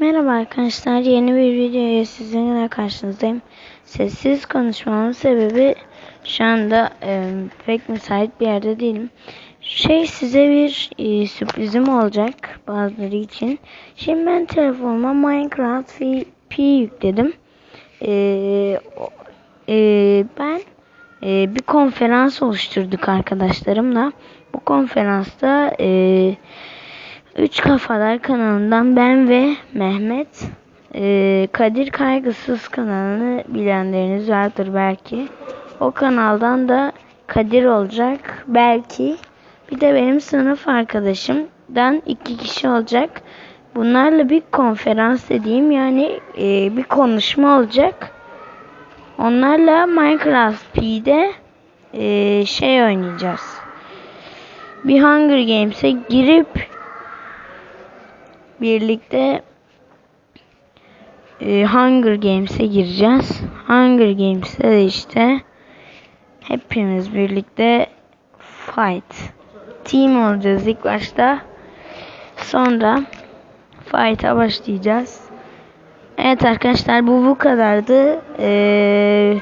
Merhaba arkadaşlar, yeni bir videoya sizinle karşınızdayım. Sessiz konuşmamın sebebi şu anda e, pek müsait bir yerde değilim. Şey size bir e, sürprizim olacak bazıları için. Şimdi ben telefonuma Minecraft P yükledim. E, e, ben e, bir konferans oluşturduk arkadaşlarımla. Bu konferansta e, Üç Kafalar kanalından ben ve Mehmet e, Kadir Kaygısız kanalını bilenleriniz vardır belki. O kanaldan da Kadir olacak belki. Bir de benim sınıf arkadaşımdan iki kişi olacak. Bunlarla bir konferans dediğim yani e, bir konuşma olacak. Onlarla Minecraft P'de e, şey oynayacağız. Bir Hunger Games'e girip birlikte e, Hunger Games'e gireceğiz. Hunger Games'te de işte hepimiz birlikte fight team olacağız ilk başta. Sonra fight'a başlayacağız. Evet arkadaşlar bu bu kadardı. Ee,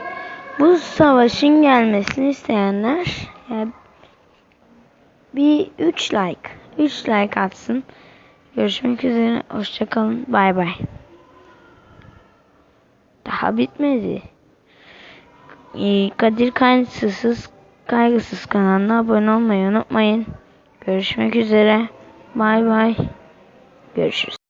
bu savaşın gelmesini isteyenler yani bir 3 like 3 like atsın. Görüşmek üzere. Hoşçakalın. Bay bay. Daha bitmedi. Ee, Kadir Kaygısız Kaygısız kanalına abone olmayı unutmayın. Görüşmek üzere. Bay bay. Görüşürüz.